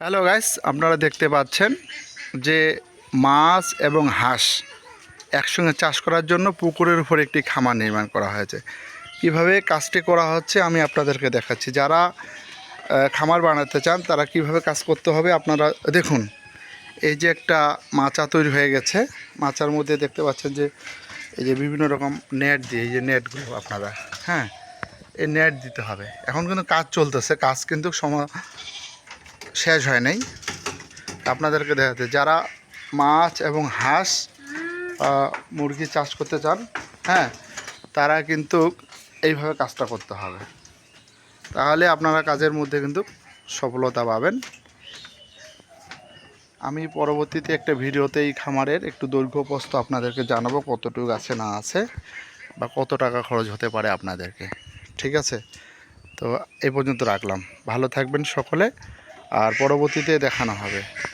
Hello guys আপনারা দেখতে পাচ্ছেন যে মাছ এবং হাঁস একসঙ্গে চাষ করার জন্য পুকুরের উপর একটি খামার নির্মাণ করা হয়েছে। কীভাবে কাজটি করা হচ্ছে আমি আপনাদেরকে দেখাচ্ছি। যারা খামার বানাতে চান, তারা কীভাবে কাজ করতে হবে আপনারা দেখুন। এই যে একটা মাচা তৈরি হয়ে গেছে। মাচার মধ্যে দেখতে পাচ্ছেন যে, এই যে বিভিন্ন রকম নেট দিয়ে, এই যে নেটগুলো আপনারা হ্যাঁ এই নেট দিতে হবে। এখন কিন্তু কাজ চলতেছে। কাজ কিন্তু সময় শেষ হয় নাই। আপনাদেরকে দেখাতে, যারা মাছ এবং হাঁস মুরগি চাষ করতে চান হ্যাঁ তারা কিন্তু এইভাবে কাজটা করতে হবে। তাহলে আপনারা কাজের মধ্যে কিন্তু সফলতা পাবেন। আমি পরবর্তীতে একটা ভিডিওতে এই খামারের একটু দৈর্ঘ্য প্রস্থ আপনাদেরকে জানাব, কতটুকু আছে না আছে বা কত টাকা খরচ হতে পারে আপনাদেরকে। ঠিক আছে? তো এই পর্যন্ত রাখলাম। ভালো থাকবেন সকলে। আর পরবর্তীতে দেখানো হবে।